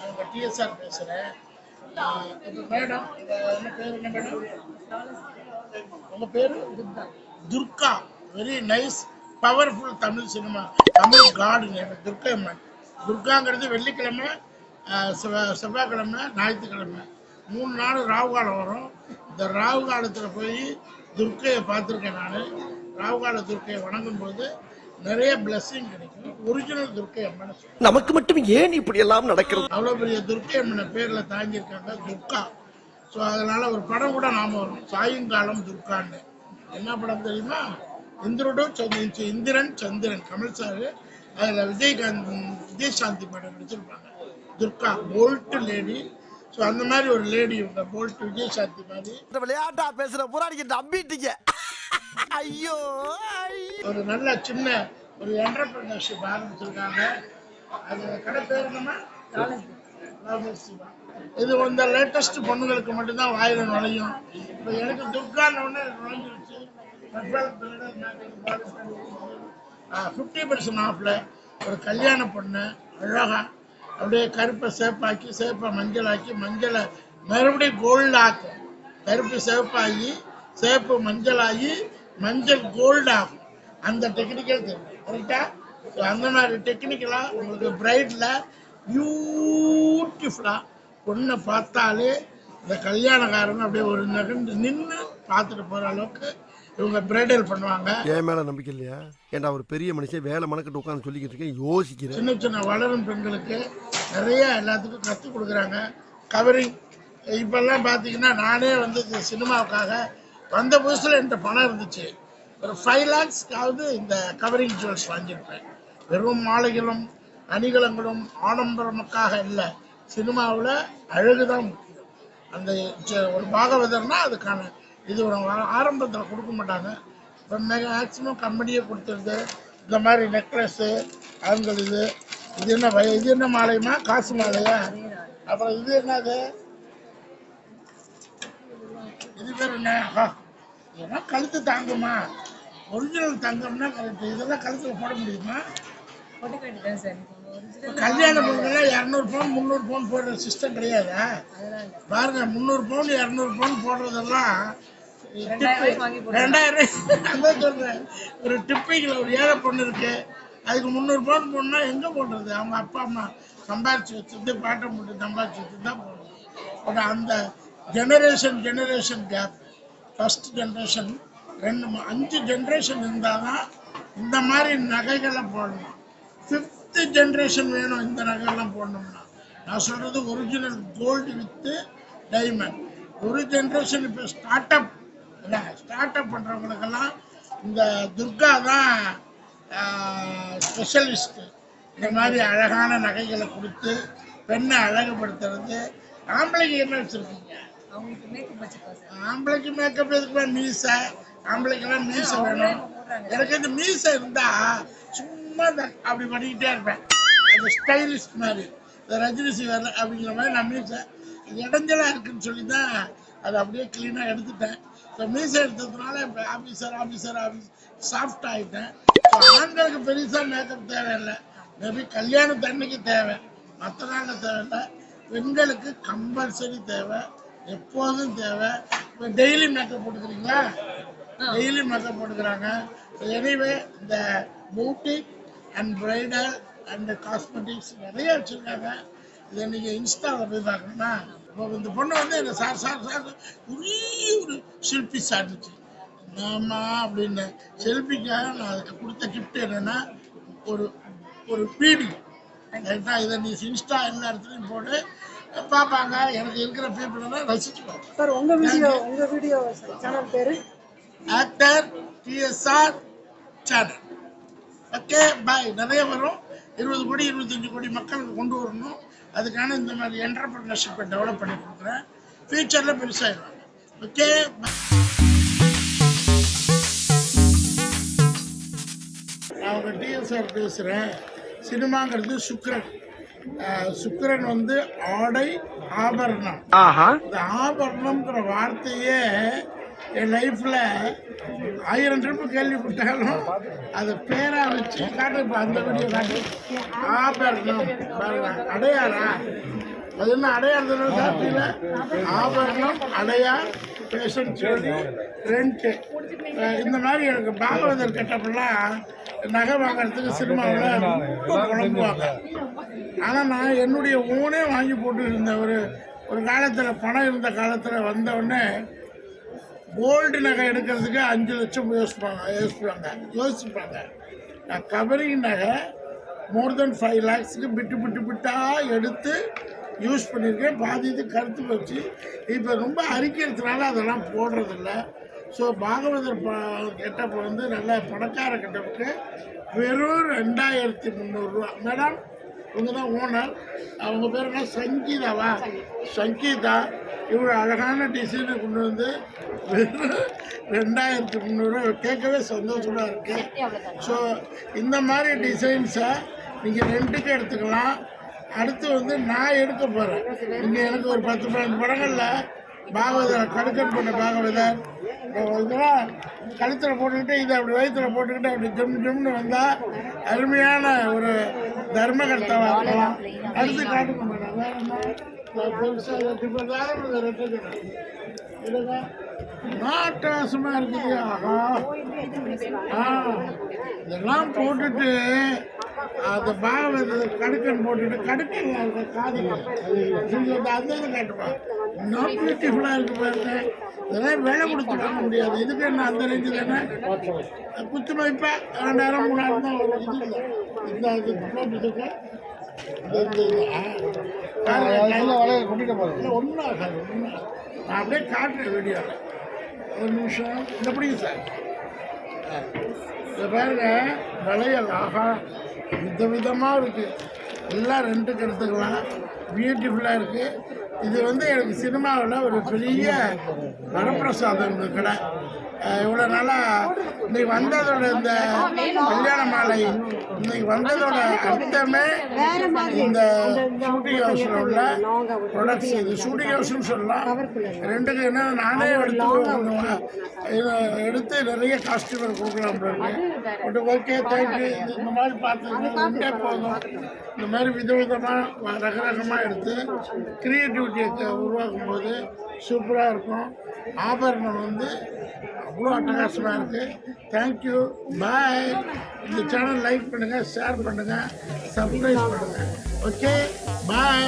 நான் இப்போ டிஎஸ்ஆர் பேசுகிறேன் இப்போ மேடம் என்ன பேர் என்ன மேடம்? உங்கள் பேர்? Durga. Very nice powerful Tamil cinema Tamil காடு துர்கா அம்மன் துர்காங்கிறது வெள்ளிக்கிழமை செவ்வாய் செவ்வாய்க்கிழமை ஞாயிற்றுக்கிழமை. மூணு நாள் ராகு காலம் வரும். இந்த ராகு காலத்தில் போய் துர்க்கையை பார்த்துருக்கேன் நான். ராகு கால துர்க்கையை வணங்கும் போது நிறைய blessing கிடைக்கும். ஒரிஜினல் துர்க்கை அம்மனை. நமக்கு மட்டும் ஏன் இப்படி எல்லாம் நடக்கிறது? அவ்வளோ பெரிய துர்க்கை அம்மனை பேரில் தாங்கியிருக்காங்க துர்கா ஸோ அதனால ஒரு படம் கூட நாம வரும். சாயங்காலம் துர்கான்னு என்ன படம் தெரியுமா? இந்திரனோட சந்தி இந்திரன் சந்திரன் கமல் சார் அதில் விஜயகாந்த் விஜயசாந்தி மேடம் நடிச்சிருப்பாங்க. துர்கா போல்ட் லேடி ஸோ அந்த மாதிரி ஒரு லேடி இவங்க போல்ட் விஜயசாந்தி மாதிரி. விளையாட்டா பேசுற புறாடிக்கு நம்பிட்டீங்க. ஐயோ ஒரு நல்ல சின்ன ஒரு என்டர்பிரினர்ஷிப் ஆரம்பிச்சிருக்காங்க. அது கடை பேர் இது இந்த லேட்டஸ்ட் பொண்ணுங்களுக்கு மட்டும்தான் வாயில நுழையும். இப்போ எனக்கு துர்கான உடனே நுழைஞ்சிருச்சு. ஃபிஃப்டி பர்சன்ட் ஆஃபில் ஒரு கல்யாண பொண்ணு அழகா. அப்படியே கருப்பை சேப்பாக்கி சேப்பை மஞ்சளாக்கி மஞ்சளை மறுபடியும் கோல்டு ஆக்கும் கருப்பு சிவப்பாகி சிவப்பு மஞ்சளாகி மஞ்சள் கோல்டு ஆகும் அந்த டெக்னிக்கல் தெரியும் கரெக்டா ஸோ அந்த மாதிரி டெக்னிக்கலாக உங்களுக்கு பிரைட்டில் பியூட்டிஃபுல்லாக பொண்ணை பார்த்தாலே இந்த கல்யாணக்காரங்க அப்படியே ஒரு நகர்ந்து நின்று பார்த்துட்டு போகிற அளவுக்கு இவங்க பிரைடல் பண்ணுவாங்க. என் மேல நம்பிக்கை இல்லையா? ஏன்டா ஒரு பெரிய மனுஷன் வேலை மணக்கிட்டு உட்காந்து சொல்லிக்கிட்டு இருக்கேன் யோசிக்கிறேன். சின்ன சின்ன வளரும் பெண்களுக்கு நிறைய எல்லாத்துக்கும் கற்றுக் கொடுக்குறாங்க. கவரிங் இப்போல்லாம் பார்த்தீங்கன்னா நானே வந்து சினிமாவுக்காக வந்த புதுசில் என்கிட்ட பணம் இருந்துச்சு. ஒரு ஃபைவ் லேக்ஸ்க்காவது இந்த கவரிங் ஜுவல்ஸ் வாங்கியிருப்பேன். வெறும் மாலைகளும் அணிகலங்களும் ஆடம்பரமுக்காக இல்லை சினிமாவில் அழகு தான் முக்கியம். அந்த ஜ- ஒரு பாகவதர்னா அதுக்கான இது ஒரு ஆரம்பத்தில் கொடுக்க மாட்டாங்க. இப்போ மேக்ஸிமம் கம்பெனியே கொடுத்துருது. இந்த மாதிரி நெக்லஸ்ஸு அவங்க இது இது என்ன இது என்ன மாலையுமா காசு மாலையா? அப்புறம் இது என்னது? இது பேர் என்ன? இதெல்லாம் கழுத்து தாங்குமா? ஒரிஜினல் தங்கம்னா கரெக்ட் இதெல்லாம் கழுத்தில் போட முடியுமா? கல்யாண பொண்ணுலாம் இரநூறு பவுன் முந்நூறு பவுன் போடுற சிஸ்டம் கிடையாதா? பாருங்க முந்நூறு பவுன் இரநூறு பவுன் போடுறதெல்லாம் ரெண்டாயிரம் சொல்றேன். ஒரு டிப்பிங்கில் ஒரு ஏழை பொண்ணு இருக்கு. அதுக்கு முந்நூறு பவுன் போடணும்னா எங்க போடுறது? அவங்க அப்பா அம்மா சம்பாதிச்சு வச்சிருந்து பாட்டை போட்டு சம்பாதிச்சு வச்சு தான் போடணும் பட் அந்த generation generation gap first generation ரெண்டு அஞ்சு ஜென்ரேஷன் இருந்தால் தான் இந்த மாதிரி நகைகளை போடணும். ஃபிஃப்த்து ஜென்ரேஷன் வேணும் இந்த நகைகள்லாம் போடணும்னா. நான் சொல்கிறது ஒரிஜினல் கோல்டு வித்து டைமண்ட் ஒரு ஜென்ரேஷன் இப்போ ஸ்டார்ட் அப் இல்லை ஸ்டார்ட் அப் பண்ணுறவங்களுக்கெல்லாம் இந்த துர்கா தான் ஸ்பெஷலிஸ்ட்டு இந்த மாதிரி அழகான நகைகளை கொடுத்து பெண்ணை அழகுபடுத்துறது. ஆம்பளைக்கு என்ன வச்சுருக்கீங்க? ஆம்பளைக்கு மேக்கப் எதுக்குமே மீசை ஆம்பளைக்கெல்லாம் மீசை வேணும். எனக்கு இந்த மீசை இருந்தா சும்மா இந்த அப்படி பண்ணிக்கிட்டே இருப்பேன். அந்த ஸ்டைலிஸ்ட் மாதிரி. இந்த ரஜினி சிவர் அப்படிங்கிற மாதிரி நான் மீசை இது இடைஞ்சலா இருக்குன்னு சொல்லி தான் அதை அப்படியே க்ளீனாக எடுத்துட்டேன். ஸோ மீசை எடுத்ததுனால இப்போ ஆஃபீஸர் ஆஃபீஸர் ஆஃபீஸ் சாஃப்ட் ஆகிட்டேன் ஸோ ஆண்களுக்கு பெருசாக மேக்கப் தேவையில்லை. மேபி கல்யாணத்தன்னைக்கு தேவை. மற்ற நாளில் தேவையில்லை. பெண்களுக்கு கம்பல்சரி தேவை. எப்போதும் தேவை. இப்போ டெய்லி மேக்கப் போட்டுக்கிறீங்களா? டெய்லி மேக்கப் போட்டுக்கிறாங்க. எனிவே இந்த beauty and bridal and cosmetics நிறைய வச்சுருக்காங்க. இதை நீங்கள் இன்ஸ்டாவில் போய் பார்க்கணும்னா இப்போ இந்த பொண்ணு வந்து என்ன சார் சார் சார் பெரிய ஒரு சிற்பி சார்ந்துச்சு ஆமா அப்படின்னு. செல்ஃபிக்காக நான் அதுக்கு கொடுத்த கிஃப்ட் என்னன்னா ஒரு ஒரு பீடி. ரைட்டா இதை நீ இன்ஸ்டா எல்லா இடத்துலையும் போட்டு பார்ப்பாங்க எனக்கு இருக்கிற பீப்புள் எல்லாம் ரசிச்சுப்பாங்க சார் உங்க வீடியோ உங்க வீடியோ சேனல் பேரு? Actor TSR channel okay bye நிறைய வரும். இருபது கோடி இருபத்தஞ்சு கோடி மக்களுக்கு கொண்டு வரணும். அதுக்கான இந்த மாதிரி என்டர்பிரினர்ஷிப்பை டெவலப் பண்ணி கொடுக்குறேன். ஃபியூச்சரில் பெருசாகிடுவாங்க ஓகே நான் உங்கள் டிஎஸ்ஆர் பேசுகிறேன் சினிமாங்கிறது சுக்கிரன். சுக்கிரன் வந்து ஆடை ஆபரணம். இந்த ஆபரணம்ங்கிற வார்த்தையே என் லைஃப்ல ஆயிரம் ட்ரிப்பு கேள்விப்பட்டாலும் அதை பேரா வச்சு காட்டு இப்ப அந்த வீடியோ காட்டு. ஆபரணம். அடையாளா? அது என்ன அடையாளம் சாப்பிட்டீங்களா ஆபரணம் அடையார் பேஷன் சொல்லி ரெண்ட்டு இந்த மாதிரி எனக்கு பாகவதர் கட்டப்பெல்லாம் நகை வாங்குறதுக்கு சினிமாவில் ரொம்ப குழம்புவாங்க ஆனால் நான் என்னுடைய ஊனே வாங்கி போட்டு இருந்த ஒரு ஒரு காலத்தில் பணம் இருந்த காலத்தில் வந்தவுடனே கோல்டு நகை எடுக்கிறதுக்கு அஞ்சு லட்சம் யோசிப்பாங்க யோசிப்பாங்க யோசிப்பாங்க. நான் கவரிங் நகை மோர் தென் ஃபைவ் லேக்ஸுக்கு பிட்டு பிட்டு பிட்டாக எடுத்து யூஸ் பண்ணியிருக்கேன். பாதி இது கருத்து வச்சு இப்போ ரொம்ப அரிக்கிறதுனால அதெல்லாம் போடுறதில்ல. ஸோ பாகவதர் ப கெட்டப் வந்து நல்ல பணக்கார கெட்டப்புக்கு வெறும் ரெண்டாயிரத்தி முந்நூறுரூவா மேடம் இவங்க தான் ஓனர். அவங்க பேர் என்ன? சங்கீதாவா? சங்கீதா. இவ்வளோ அழகான டிசைனை கொண்டு வந்து வெறும் ரெண்டாயிரத்தி முந்நூறுரூவா கேட்கவே சந்தோஷமாக இருக்குது ஸோ இந்த மாதிரி டிசைன்ஸை நீங்கள் ரெண்டுக்கு எடுத்துக்கலாம். அடுத்து வந்து நான் எடுக்க போகிறேன் இங்கே எனக்கு ஒரு பத்து பதினஞ்சு படங்களில் பாகவதர் கடுக்கன் பண்ண பாகவதர். இதெல்லாம் கழுத்தில் போட்டுக்கிட்டு இதை அப்படி வயிற்றுல போட்டுக்கிட்டு அப்படி ஜிம் ஜிம்னு வந்தால் அருமையான ஒரு தர்மகர்த்தாவாக இருக்கலாம். அடுத்து காட்டுக்க மாட்டேன் வேற பெருசாக இப்போ நாட்டாசமாக இருக்குது ஆஹா. ஆ இதெல்லாம் போட்டுட்டு அந்த பாகவத கடுக்கன் போட்டுட்டு கடுக்கன் காதுங்க அந்த காட்டுப்பா. இன்னும் பியூட்டிஃபுல்லாக இருக்கு பாருங்க. இதெல்லாம் வேலை கொடுத்து வாங்க முடியாது. இதுக்கு என்ன அந்த ரேஞ்சு தானே குத்து மதிப்பா ரெண்டாயிரம் மூணாயிரம் தான் வரும். இது இல்லை. இந்த இது போட்டுருக்கு இந்த இந்த இது ஆ. பாருங்க, இல்லை, ஒண்ணும் ஆகாது ஒன்றும் நான் அப்படியே காட்டுறேன் வீடியோவில் ஒரு நிமிஷம். இந்த பிடிக்கும் சார். இதை பாருங்க. வளையல் ஆஹா. வித விதமாக இருக்குது எல்லாம் ரெண்டுக்கு எடுத்துக்கலாம் பியூட்டிஃபுல்லாக இருக்குது இது வந்து எனக்கு சினிமாவில் ஒரு பெரிய வரப்பிரசாதம் இந்த கடை. இவ்வளோ நாளாக இன்னைக்கு வந்ததோட இந்த கல்யாண மாலை இன்னைக்கு வந்ததோட அர்த்தமே இந்த ஷூட்டிங் ஹவுஸில் உள்ள ப்ரொடக்ட்ஸ் இது ஷூட்டிங் ஹவுஸ்னு சொல்லலாம். ரெண்டுக்கு என்ன நானே எடுத்து இதை எடுத்து நிறைய காஸ்டியூமர் கொடுக்கலாம் பட் ஓகே தேங்க்யூ இந்த மாதிரி பார்த்துக்கோங்க போதும் இந்த மாதிரி விதவிதமாக ரகரகமாக எடுத்து கிரியேட்டிவ் க்ரியேட்டிவிட்டியை உருவாக்கும் போது சூப்பராக இருக்கும். ஆபரணம் வந்து அவ்வளோ அட்டகாசமாக இருக்குது தேங்க்யூ பாய் இந்த சேனல் லைக் பண்ணுங்கள் ஷேர் பண்ணுங்கள் சப்ஸ்கிரைப் பண்ணுங்கள் ஓகே பாய்